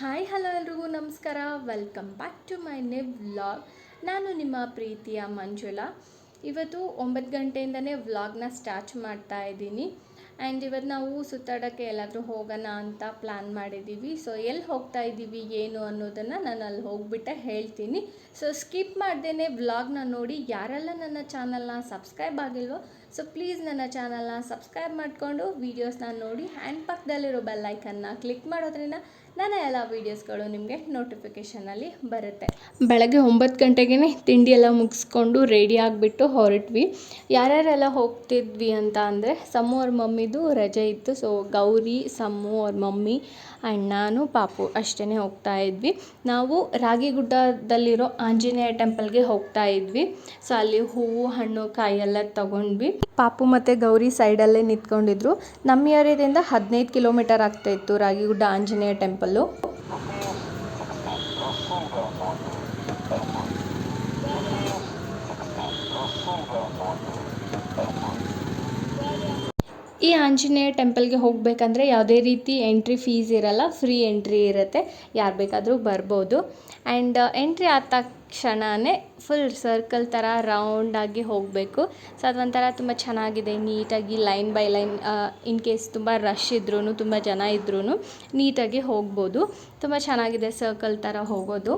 Hi, hello ಎಲ್ರಿಗೂ ನಮಸ್ಕಾರ. Welcome back to my ನೆ ವ್ಲಾಗ್ ನಾನು ನಿಮ್ಮ ಪ್ರೀತಿಯ ಮಂಜುಳಾ. ಇವತ್ತು ಒಂಬತ್ತು ಗಂಟೆಯಿಂದನೇ ವ್ಲಾಗ್ನ ಸ್ಟಾರ್ಟ್ ಮಾಡ್ತಾ ಇದ್ದೀನಿ. ಆ್ಯಂಡ್ ಇವತ್ತು ನಾವು ಸುತ್ತಾಡೋಕ್ಕೆ ಎಲ್ಲಾದರೂ ಹೋಗೋಣ ಅಂತ ಪ್ಲ್ಯಾನ್ ಮಾಡಿದ್ದೀವಿ. ಸೊ ಎಲ್ಲಿ ಹೋಗ್ತಾ ಇದ್ದೀವಿ, ಏನು ಅನ್ನೋದನ್ನು ನಾನು ಅಲ್ಲಿ ಹೋಗ್ಬಿಟ್ಟೆ ಹೇಳ್ತೀನಿ. ಸೊ ಸ್ಕಿಪ್ ಮಾಡ್ದೇ ವ್ಲಾಗ್ನ ನೋಡಿ. ಯಾರೆಲ್ಲ ನನ್ನ ಚಾನಲ್ನ ಸಬ್ಸ್ಕ್ರೈಬ್ ಆಗಿಲ್ವೋ ಸೊ ಪ್ಲೀಸ್ ನನ್ನ ಚಾನಲ್ನ ಸಬ್ಸ್ಕ್ರೈಬ್ ಮಾಡಿಕೊಂಡು ವೀಡಿಯೋಸ್ನ ನೋಡಿ ಆ್ಯಂಡ್ ಪಕ್ಕದಲ್ಲಿರೋ ಬೆಲ್ಲೈಕನ್ನ ಕ್ಲಿಕ್ ಮಾಡೋದ್ರಿಂದ ನನ್ನ ಎಲ್ಲ ವೀಡಿಯೋಸ್ಗಳು ನಿಮಗೆ ನೋಟಿಫಿಕೇಷನಲ್ಲಿ ಬರುತ್ತೆ. ಬೆಳಗ್ಗೆ ಒಂಬತ್ತು ಗಂಟೆಗೆ ತಿಂಡಿ ಎಲ್ಲ ಮುಗಿಸ್ಕೊಂಡು ರೆಡಿ ಆಗಿಬಿಟ್ಟು ಹೊರಟ್ವಿ. ಯಾರ್ಯಾರೆಲ್ಲ ಹೋಗ್ತಿದ್ವಿ ಅಂತ ಅಂದರೆ ಸಮ್ಮು ಅವ್ರ ಮಮ್ಮಿದು ರಜೆ ಇತ್ತು. ಸೊ ಗೌರಿ ಸಮ್ಮು ಅವ್ರ ಮಮ್ಮಿ ಆ್ಯಂಡ್ ನಾನು, ಪಾಪು ಅಷ್ಟೇ ಹೋಗ್ತಾ ಇದ್ವಿ. ನಾವು ರಾಗಿಗುಡ್ಡದಲ್ಲಿರೋ ಆಂಜನೇಯ ಟೆಂಪಲ್ಗೆ ಹೋಗ್ತಾ ಇದ್ವಿ. ಸೊ ಅಲ್ಲಿ ಹೂವು, ಹಣ್ಣು, ಕಾಯಿ ಎಲ್ಲ ತಗೊಂಡ್ವಿ. ಪಾಪು ಮತ್ತು ಗೌರಿ ಸೈಡಲ್ಲೇ ನಿಂತ್ಕೊಂಡಿದ್ರು. ನಮ್ಮ ಏರಿಯಾದಿಂದ ಹದಿನೈದು ಕಿಲೋಮೀಟರ್ ಆಗ್ತಾಯಿತ್ತು ರಾಗಿಗುಡ್ಡ ಆಂಜನೇಯ ಟೆಂಪಲ್ಲು. ಈ ಆಂಜನೇಯ ಟೆಂಪಲ್ಗೆ ಹೋಗಬೇಕಂದ್ರೆ ಯಾವುದೇ ರೀತಿ ಎಂಟ್ರಿ ಫೀಸ್ ಇರಲ್ಲ, ಫ್ರೀ ಎಂಟ್ರಿ ಇರುತ್ತೆ. ಯಾರು ಬೇಕಾದರೂ ಬರ್ಬೋದು. ಆ್ಯಂಡ್ ಎಂಟ್ರಿ ಆದ ತಕ್ಷಣವೇ ಫುಲ್ ಸರ್ಕಲ್ ಥರ ರೌಂಡಾಗಿ ಹೋಗಬೇಕು. ಸೊ ಅದೊಂಥರ ತುಂಬ ಚೆನ್ನಾಗಿದೆ. ನೀಟಾಗಿ line by line in case ತುಂಬ ರಶ್ ಇದ್ರೂ ತುಂಬ ಜನ ಇದ್ರೂ ನೀಟಾಗಿ ಹೋಗ್ಬೋದು. ತುಂಬ ಚೆನ್ನಾಗಿದೆ ಸರ್ಕಲ್ ಥರ ಹೋಗೋದು.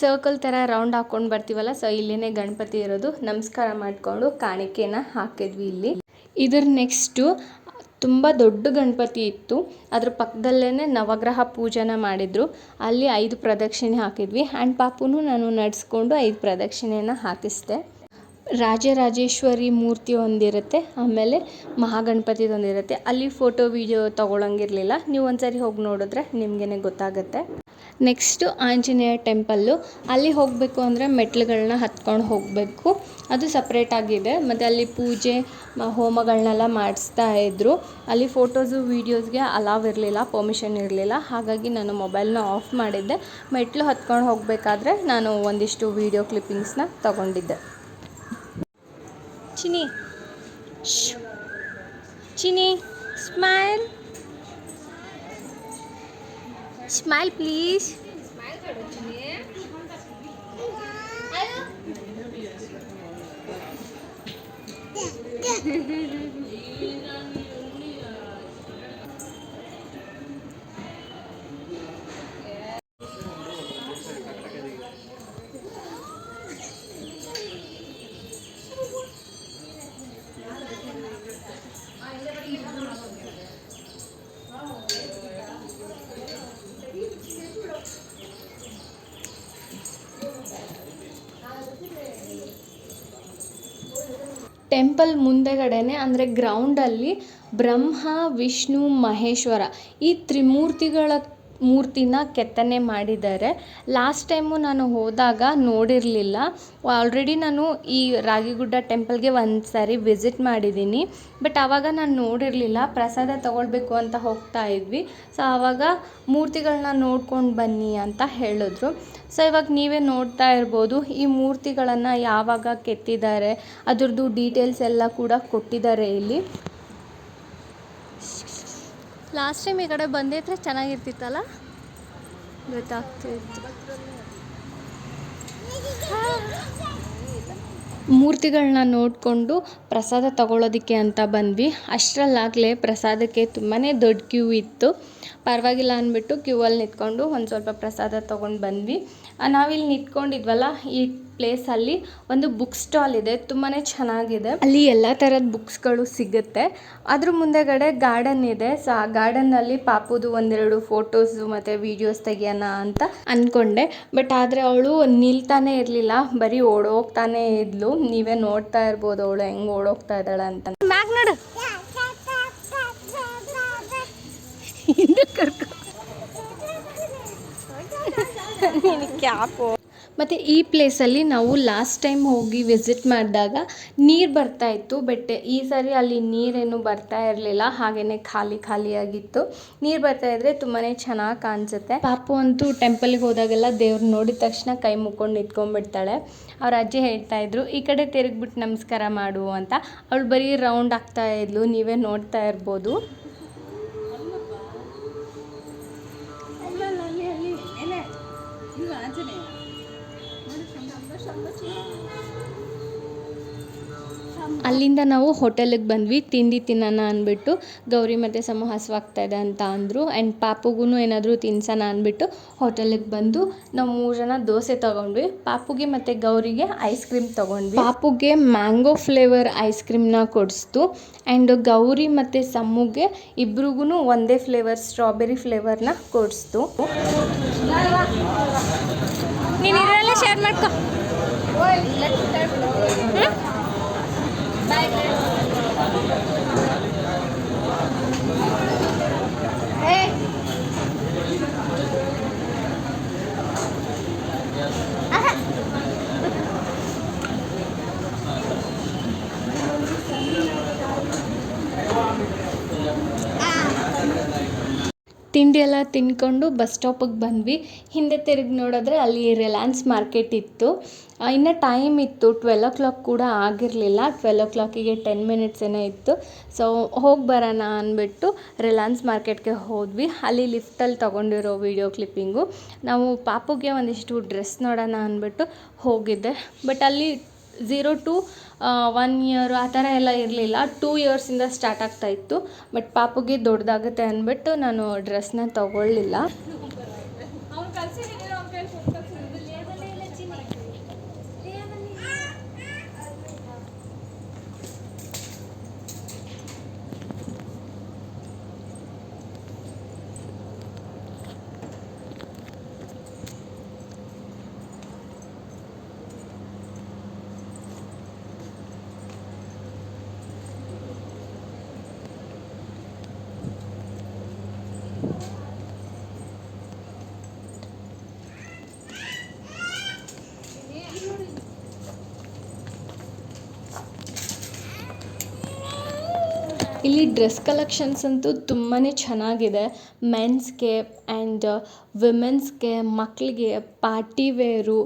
ಸರ್ಕಲ್ ಥರ ರೌಂಡ್ ಹಾಕ್ಕೊಂಡು ಬರ್ತೀವಲ್ಲ ಸೊ ಇಲ್ಲೇ ಗಣಪತಿ ಇರೋದು. ನಮಸ್ಕಾರ ಮಾಡಿಕೊಂಡು ಕಾಣಿಕೆನ ಹಾಕಿದ್ವಿ ಇಲ್ಲಿ. ಇದ್ರ ನೆಕ್ಸ್ಟು ತುಂಬ ದೊಡ್ಡ ಗಣಪತಿ ಇತ್ತು. ಅದ್ರ ಪಕ್ಕದಲ್ಲೇ ನವಗ್ರಹ ಪೂಜೆನ ಮಾಡಿದರು. ಅಲ್ಲಿ ಐದು ಪ್ರದಕ್ಷಿಣೆ ಹಾಕಿದ್ವಿ. ಆ್ಯಂಡ್ ಪಾಪುನು ನಾನು ನಡೆಸ್ಕೊಂಡು ಐದು ಪ್ರದಕ್ಷಿಣೆನ ಹಾಕಿಸ್ದೆ. ರಾಜರಾಜೇಶ್ವರಿ ಮೂರ್ತಿ ಒಂದಿರುತ್ತೆ, ಆಮೇಲೆ ಮಹಾಗಣಪತಿದೊಂದಿರುತ್ತೆ ಅಲ್ಲಿ ಫೋಟೋ ವಿಡಿಯೋ ತೊಗೊಳಂಗಿರಲಿಲ್ಲ. ನೀವು ಒಂದ್ಸರಿ ಹೋಗಿ ನೋಡಿದ್ರೆ ನಿಮಗೇ ಗೊತ್ತಾಗುತ್ತೆ. ನೆಕ್ಸ್ಟು ಆಂಜನೇಯ ಟೆಂಪಲ್ಲು ಅಲ್ಲಿ ಹೋಗಬೇಕು ಅಂದರೆ ಮೆಟ್ಲುಗಳನ್ನ ಹತ್ಕೊಂಡು ಹೋಗಬೇಕು. ಅದು ಸಪ್ರೇಟಾಗಿದೆ ಮತ್ತು ಅಲ್ಲಿ ಪೂಜೆ ಹೋಮಗಳನ್ನೆಲ್ಲ ಮಾಡಿಸ್ತಾ ಇದ್ದರು ಅಲ್ಲಿ ಫೋಟೋಸು ವೀಡಿಯೋಸ್ಗೆ ಅಲಾವ್ ಇರಲಿಲ್ಲ ಪರ್ಮಿಷನ್ ಇರಲಿಲ್ಲ. ಹಾಗಾಗಿ ನಾನು ಮೊಬೈಲ್ನ ಆಫ್ ಮಾಡಿದ್ದೆ. ಮೆಟ್ಲು ಹತ್ಕೊಂಡು ಹೋಗಬೇಕಾದ್ರೆ ನಾನು ಒಂದಿಷ್ಟು ವೀಡಿಯೋ ಕ್ಲಿಪ್ಪಿಂಗ್ಸ್ನ ತಗೊಂಡಿದ್ದೆ. ಚಿನಿ ಚಿನಿ ಸ್ಮೈಲ್ ಸ್ಮೈಲ್ ಪ್ಲೀಸ್ ಟೆಂಪಲ್ ಮುಂದೆಗಡೆನೆ ಅಂದರೆ ಗ್ರೌಂಡಲ್ಲಿ ಬ್ರಹ್ಮ ವಿಷ್ಣು ಮಹೇಶ್ವರ ಈ ತ್ರಿಮೂರ್ತಿಗಳ ಮೂರ್ತಿನ ಕೆತ್ತನೆ ಮಾಡಿದ್ದಾರೆ. ಲಾಸ್ಟ್ ಟೈಮು ನಾನು ಹೋದಾಗ ನೋಡಿರಲಿಲ್ಲ. ಆಲ್ರೆಡಿ ನಾನು ಈ ರಾಗಿಗುಡ್ಡ ಟೆಂಪಲ್ಗೆ ಒಂದು ಸಾರಿ ವಿಸಿಟ್ ಮಾಡಿದ್ದೀನಿ. ಬಟ್ ಆವಾಗ ನಾನು ನೋಡಿರಲಿಲ್ಲ. ಪ್ರಸಾದ ತಗೊಳ್ಬೇಕು ಅಂತ ಹೋಗ್ತಾ ಇದ್ವಿ. ಸೊ ಆವಾಗ ಮೂರ್ತಿಗಳನ್ನ ನೋಡ್ಕೊಂಡು ಬನ್ನಿ ಅಂತ ಹೇಳಿದ್ರು. ಸೊ ಇವಾಗ ನೀವೇ ನೋಡ್ತಾ ಇರ್ಬೋದು. ಈ ಮೂರ್ತಿಗಳನ್ನು ಯಾವಾಗ ಕೆತ್ತಿದ್ದಾರೆ, ಅದರದ್ದು ಡೀಟೇಲ್ಸ್ ಎಲ್ಲ ಕೂಡ ಕೊಟ್ಟಿದ್ದಾರೆ ಇಲ್ಲಿ. ಲಾಸ್ಟ್ ಟೈಮ್ ಈ ಕಡೆ ಬಂದಿದ್ರೆ ಚೆನ್ನಾಗಿರ್ತಿತ್ತಲ್ಲ? ಗೊತ್ತಾಗ್ತಿತ್ತು ಮೂರ್ತಿಗಳನ್ನ ನೋಡಿಕೊಂಡು ಪ್ರಸಾದ ತಗೊಳ್ಳೋದಕ್ಕೆ ಅಂತ ಬಂದ್ವಿ. ಅಷ್ಟರಲ್ಲಾಗಲೇ ಪ್ರಸಾದಕ್ಕೆ ತುಂಬಾ ದೊಡ್ಡ ಕ್ಯೂ ಇತ್ತು. ಪರವಾಗಿಲ್ಲ ಅಂದ್ಬಿಟ್ಟು ಕ್ಯೂವಲ್ಲಿ ನಿಂತ್ಕೊಂಡು ಒಂದು ಸ್ವಲ್ಪ ಪ್ರಸಾದ ತೊಗೊಂಡು ಬಂದ್ವಿ. ನಾವಿಲ್ಲಿ ನಿಂತ್ಕೊಂಡಿದ್ವಲ್ಲ, ಈ ಪ್ಲೇಸಲ್ಲಿ ಒಂದು ಬುಕ್ ಸ್ಟಾಲ್ ಇದೆ. ತುಂಬಾ ಚೆನ್ನಾಗಿದೆ. ಅಲ್ಲಿ ಎಲ್ಲ ಥರದ ಬುಕ್ಸ್ಗಳು ಸಿಗುತ್ತೆ. ಅದ್ರ ಮುಂದೆಗಡೆ ಗಾರ್ಡನ್ ಇದೆ. ಸೊ ಆ ಗಾರ್ಡನ್ನಲ್ಲಿ ಪಾಪುದು ಒಂದೆರಡು ಫೋಟೋಸು ಮತ್ತು ವಿಡಿಯೋಸ್ ತೆಗಿಯೋಣ ಅಂತ ಅಂದ್ಕೊಂಡೆ ಬಟ್ ಆದರೆ ಅವಳು ನಿಲ್ತಾನೆ ಇರಲಿಲ್ಲ. ಬರೀ ಓಡೋಗ್ತಾನೆ ಇದ್ಲು. ನೀವೇ ನೋಡ್ತಾ ಇರ್ಬೋದು ಅವಳು ಹೆಂಗೆ ಓಡೋಗ್ತಾ ಇದ್ದಾಳೆ ಅಂತ. ಮ್ಯಾಗ್ ನೋಡು. ನೀನು ಕ್ಯಾಪು. ಮತ್ತು ಈ ಪ್ಲೇಸಲ್ಲಿ ನಾವು ಲಾಸ್ಟ್ ಟೈಮ್ ಹೋಗಿ ವಿಸಿಟ್ ಮಾಡಿದಾಗ ನೀರು ಬರ್ತಾ ಇತ್ತು ಬಟ್ ಈ ಸಾರಿ ಅಲ್ಲಿ ನೀರೇನು ಬರ್ತಾ ಇರಲಿಲ್ಲ ಹಾಗೆಯೇ ಖಾಲಿ ಖಾಲಿಯಾಗಿತ್ತು. ನೀರು ಬರ್ತಾ ಇದ್ದರೆ ತುಂಬಾ ಚೆನ್ನಾಗಿ ಕಾಣಿಸುತ್ತೆ. ಪಾಪು ಅಂತೂ ಟೆಂಪಲ್ಗೆ ಹೋದಾಗೆಲ್ಲ ದೇವ್ರು ನೋಡಿದ ತಕ್ಷಣ ಕೈ ಮುಕ್ಕೊಂಡು ನಿಂತ್ಕೊಂಡ್ಬಿಡ್ತಾಳೆ. ಅವ್ರ ಅಜ್ಜಿ ಹೇಳ್ತಾ ಇದ್ರು, ಈ ಕಡೆ ತಿರುಗ್ಬಿಟ್ಟು ನಮಸ್ಕಾರ ಮಾಡು ಅಂತ. ಅವಳು ಬರೀ ರೌಂಡ್ ಆಗ್ತಾ ಇದ್ಲು, ನೀವೇ ನೋಡ್ತಾ ಇರ್ಬೋದು. ಅಲ್ಲಿಂದ ನಾವು ಹೋಟೆಲಿಗೆ ಬಂದ್ವಿ. ತಿಂಡಿ ತಿನ್ನೋಣ ಅಂದ್ಬಿಟ್ಟು ಗೌರಿ ಮತ್ತು ಸಮು ಹಸಿವಾಗ್ತಾಯಿದೆ ಇದೆ ಅಂತ ಅಂದರು. ಆ್ಯಂಡ್ ಪಾಪುಗೂ ಏನಾದರೂ ತಿನ್ಸೋಣ ಅಂದ್ಬಿಟ್ಟು ಹೋಟೆಲಿಗೆ ಬಂದು ನಾವು ಮೂರು ಜನ ದೋಸೆ ತೊಗೊಂಡ್ವಿ. ಪಾಪುಗೆ ಮತ್ತು ಗೌರಿಗೆ ಐಸ್ ಕ್ರೀಮ್ ತೊಗೊಂಡ್ವಿ. ಪಾಪುಗೆ ಮ್ಯಾಂಗೋ ಫ್ಲೇವರ್ ಐಸ್ ಕ್ರೀಮ್ನ ಕೊಡಿಸ್ತು. ಆ್ಯಂಡ್ ಗೌರಿ ಮತ್ತು ಸಮುಗೆ ಇಬ್ರಿಗೂ ಒಂದೇ ಫ್ಲೇವರ್ ಸ್ಟ್ರಾಬೆರಿ ಫ್ಲೇವರ್ನ ಕೊಡಿಸ್ತು. ನೀನು ಇದರಲ್ಲೇ ಶೇರ್ ಮಾಡ್ಕೊ. Bye. ತಿಂಡಿ ಎಲ್ಲ ತಿನ್ಕೊಂಡು ಬಸ್ ಸ್ಟಾಪಿಗೆ ಬಂದ್ವಿ. ಹಿಂದೆ ತಿರುಗಿ ನೋಡಿದ್ರೆ ಅಲ್ಲಿ ರಿಲಯನ್ಸ್ ಮಾರ್ಕೆಟ್ ಇತ್ತು. ಇನ್ನು ಟೈಮ್ ಇತ್ತು. ಟ್ವೆಲ್ ಓ ಕ್ಲಾಕ್ ಕೂಡ ಆಗಿರಲಿಲ್ಲ. ಟ್ವೆಲ್ ಓ ಕ್ಲಾಕಿಗೆ ಟೆನ್ ಮಿನಿಟ್ಸ್ ಏನೋ ಇತ್ತು. ಸೊ ಹೋಗಿ ಬರೋಣ ಅಂದ್ಬಿಟ್ಟು ರಿಲಯನ್ಸ್ ಮಾರ್ಕೆಟ್ಗೆ ಹೋದ್ವಿ. ಅಲ್ಲಿ ಲಿಫ್ಟಲ್ಲಿ ತೊಗೊಂಡಿರೋ ವೀಡಿಯೋ ಕ್ಲಿಪ್ಪಿಂಗು ನಾವು ಪಾಪುಗೆ ಒಂದಿಷ್ಟು ಡ್ರೆಸ್ ನೋಡೋಣ ಅಂದ್ಬಿಟ್ಟು ಹೋಗಿದ್ದೆ. ಬಟ್ ಅಲ್ಲಿ ಝೀರೋ ಟು ಒನ್ ಇಯರ್ ಆ ಥರ ಎಲ್ಲ ಇರಲಿಲ್ಲ. ಟೂ ಇಯರ್ಸಿಂದ ಸ್ಟಾರ್ಟ್ ಆಗ್ತಾ ಇತ್ತು. ಬಟ್ ಪಾಪುಗೆ ದೊಡ್ಡದಾಗುತ್ತೆ ಅಂದ್ಬಿಟ್ಟು ನಾನು ಡ್ರೆಸ್ನ ತೊಗೊಳ್ಳಿಲ್ಲ. ಇಲ್ಲಿ ಡ್ರೆಸ್ ಕಲೆಕ್ಷನ್ಸ್ ಅಂತೂ ತುಂಬಾ ಚೆನ್ನಾಗಿದೆ. ಮೆನ್ಸ್ಗೆ ಆ್ಯಂಡ್ ವಿಮೆನ್ಸ್ಗೆ ಮಕ್ಕಳಿಗೆ party wear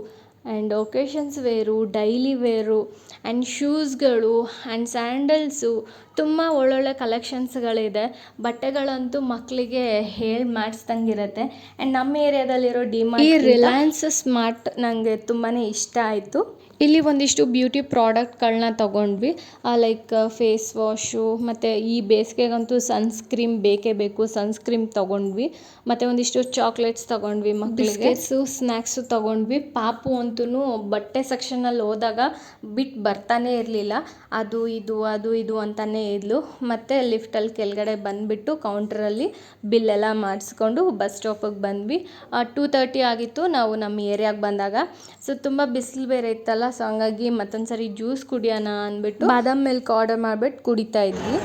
and occasions wear daily wear and ಶೂಸ್ಗಳು and sandals ತುಂಬ ಒಳ್ಳೊಳ್ಳೆ ಕಲೆಕ್ಷನ್ಸ್ಗಳಿದೆ ಬಟ್ಟೆಗಳಂತೂ ಮಕ್ಕಳಿಗೆ ಹೇಳಿ ಮಾಡಿಸ್ದಂಗಿರುತ್ತೆ. ಆ್ಯಂಡ್ ನಮ್ಮ ಏರಿಯಾದಲ್ಲಿರೋ ಡಿಮಾರ್ಟ್ ಈ ರಿಲಯನ್ಸ್ ಸ್ಮಾರ್ಟ್ ನನಗೆ ತುಂಬಾ ಇಷ್ಟ ಆಯಿತು. ಇಲ್ಲಿ ಒಂದಿಷ್ಟು ಬ್ಯೂಟಿ ಪ್ರಾಡಕ್ಟ್ಗಳನ್ನ ತೊಗೊಂಡ್ವಿ. ಲೈಕ್ ಫೇಸ್ ವಾಶು ಮತ್ತು ಈ ಬೇಸಿಗೆಗಂತೂ ಸನ್ಸ್ಕ್ರೀಮ್ ಬೇಕೇ ಬೇಕು. ಸನ್ಸ್ಕ್ರೀಮ್ ತೊಗೊಂಡ್ವಿ. ಮತ್ತು ಒಂದಿಷ್ಟು ಚಾಕ್ಲೇಟ್ಸ್ ತೊಗೊಂಡ್ವಿ ಮಕ್ಕಳಿಗೆ ಸ್ನ್ಯಾಕ್ಸು ತೊಗೊಂಡ್ವಿ. ಪಾಪು ಅಂತೂ ಬಟ್ಟೆ ಸೆಕ್ಷನಲ್ಲಿ ಹೋದಾಗ ಬಿಟ್ಟು ಬರ್ತಾನೆ ಇರಲಿಲ್ಲ. ಅದು ಇದು ಅದು ಇದು ಅಂತಲೇ ಇದ್ಲು. ಮತ್ತು ಲಿಫ್ಟಲ್ಲಿ ಕೆಳಗಡೆ ಬಂದುಬಿಟ್ಟು ಕೌಂಟ್ರಲ್ಲಿ ಬಿಲ್ಲೆಲ್ಲ ಮಾಡಿಸ್ಕೊಂಡು ಬಸ್ ಸ್ಟಾಪಿಗೆ ಬಂದ್ವಿ. ಟೂ ತರ್ಟಿ ಆಗಿತ್ತು. ನಾವು ನಮ್ಮ ಏರಿಯಾಗೆ ಬಂದಾಗ. ಸೊ ತುಂಬ ಬಿಸಿಲು ಬೇರೆ ಇತ್ತಲ್ಲ ಸೊ ಹಂಗಾಗಿ ಮತ್ತೊಂದ್ಸರಿ ಜ್ಯೂಸ್ ಕುಡಿಯೋಣ ಅಂದ್ಬಿಟ್ಟು ಬಾದಾಮ್ ಮಿಲ್ಕ್ ಆರ್ಡರ್ ಮಾಡ್ಬಿಟ್ಟು ಕುಡಿತಾ ಇದ್ವಿ.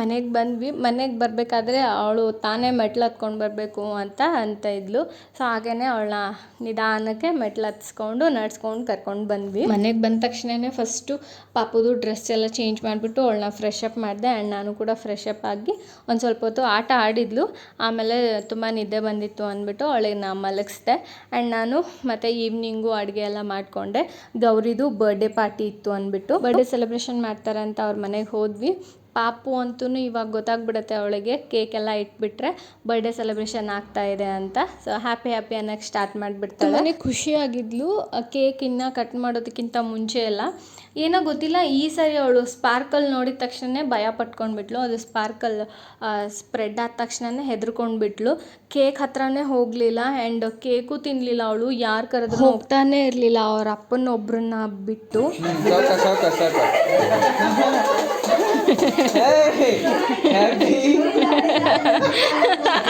ಮನೆಗೆ ಬಂದ್ವಿ. ಮನೆಗೆ ಬರಬೇಕಾದ್ರೆ ಅವಳು ತಾನೇ ಮೆಟ್ಲು ಹತ್ಕೊಂಡು ಬರಬೇಕು ಅಂತ ಅಂತ ಇದ್ಲು. ಸೊ ಹಾಗೇ ಅವಳನ್ನ ನಿಧಾನಕ್ಕೆ ಮೆಟ್ಲು ಹತ್ಸ್ಕೊಂಡು ನಡ್ಸ್ಕೊಂಡು ಕರ್ಕೊಂಡು ಬಂದ್ವಿ. ಮನೆಗೆ ಬಂದ ತಕ್ಷಣವೇ ಫಸ್ಟು ಪಾಪುದು ಡ್ರೆಸ್ ಎಲ್ಲ ಚೇಂಜ್ ಮಾಡಿಬಿಟ್ಟು ಅವಳನ್ನ ಫ್ರೆಶ್ ಅಪ್ ಮಾಡಿದೆ. ಆ್ಯಂಡ್ ನಾನು ಕೂಡ ಫ್ರೆಶ್ ಅಪ್ ಆಗಿ ಒಂದು ಸ್ವಲ್ಪ ಹೊತ್ತು ಆಟ ಆಡಿದ್ಲು. ಆಮೇಲೆ ತುಂಬ ನಿದ್ದೆ ಬಂದಿತ್ತು ಅಂದ್ಬಿಟ್ಟು ಅವಳಿಗೆ ನಾ ಮಲಗಿಸ್ದೆ. ಆ್ಯಂಡ್ ನಾನು ಮತ್ತು ಈವ್ನಿಂಗು ಅಡುಗೆ ಎಲ್ಲ ಮಾಡಿಕೊಂಡೆ. ಗೌರಿದು ಬರ್ಡೇ ಪಾರ್ಟಿ ಇತ್ತು ಅಂದ್ಬಿಟ್ಟು. ಬರ್ಡೇ ಸೆಲೆಬ್ರೇಷನ್ ಮಾಡ್ತಾರೆ ಅಂತ ಅವ್ರ ಮನೆಗೆ ಹೋದ್ವಿ. ಪಾಪು ಅಂತೂ ಇವಾಗ ಗೊತ್ತಾಗ್ಬಿಡುತ್ತೆ ಅವಳಿಗೆ ಕೇಕ್ ಎಲ್ಲ ಇಟ್ಬಿಟ್ರೆ ಬರ್ಡೇ ಸೆಲೆಬ್ರೇಷನ್ ಆಗ್ತಾ ಇದೆ ಅಂತ. ಸೊ ಹ್ಯಾಪಿ ಹ್ಯಾಪಿ ಅನ್ನೋಕ್ಕೆ ಸ್ಟಾರ್ಟ್ ಮಾಡಿಬಿಡ್ತಾಳೆ. ಖುಷಿಯಾಗಿದ್ಲು. ಕೇಕ್ ಇನ್ನು ಕಟ್ ಮಾಡೋದಕ್ಕಿಂತ ಮುಂಚೆ ಎಲ್ಲ. ಏನೋ ಗೊತ್ತಿಲ್ಲ ಈ ಸರಿ ಅವಳು ಸ್ಪಾರ್ಕಲ್ ನೋಡಿದ ತಕ್ಷಣ ಭಯ ಪಟ್ಕೊಂಡ್ಬಿಟ್ಲು. ಅದು ಸ್ಪಾರ್ಕಲ್ ಸ್ಪ್ರೆಡ್ ಆದ ತಕ್ಷಣ ಹೆದರ್ಕೊಂಡ್ಬಿಟ್ಲು ಕೇಕ್ ಹತ್ರನೇ ಹೋಗಲಿಲ್ಲ ಆ್ಯಂಡ್ ಕೇಕು ತಿನ್ನಲಿಲ್ಲ ಅವಳು. ಯಾರು ಕರೆದ್ರು ಹೋಗ್ತಾನೆ ಇರಲಿಲ್ಲ ಅವ್ರ ಅಪ್ಪನ ಒಬ್ಬರನ್ನ ಬಿಟ್ಟು ಸಾಕ ಸಾಕ ಸಾಕ Hey, happy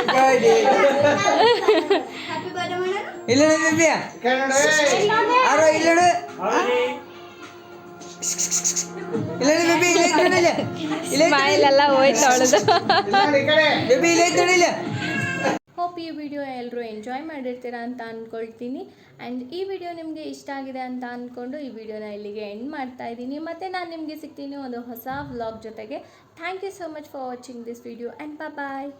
birthday. ಇಲ್ಲ ಬೇಬಿ ಆರೋ ಇಲ್ಲ ಇಲ್ಲ ಬೇಬಿ ಇಲ್ಲ ನೋಡಿಲ್ಲ ಇಲ್ಲೇ ಸ್ಮೈಲ್ ಎಲ್ಲ ಹೋಪ್ ಈ ವಿಡಿಯೋ ಎಲ್ಲರೂ ಎಂಜಾಯ್ ಮಾಡಿರ್ತೀರಾ ಅಂತ ಅಂದ್ಕೊಳ್ತೀನಿ ಆ್ಯಂಡ್ ಈ ವಿಡಿಯೋ ನಿಮಗೆ ಇಷ್ಟ ಆಗಿದೆ ಅಂತ ಅಂದ್ಕೊಂಡು ಈ ವಿಡಿಯೋನ ಇಲ್ಲಿಗೆ ಎಂಡ್ ಮಾಡ್ತಾ ಇದ್ದೀನಿ. ಮತ್ತು ನಾನು ನಿಮಗೆ ಸಿಗ್ತೀನಿ ಒಂದು ಹೊಸ ವ್ಲಾಗ್ ಜೊತೆಗೆ. Thank you so much for watching this video and bye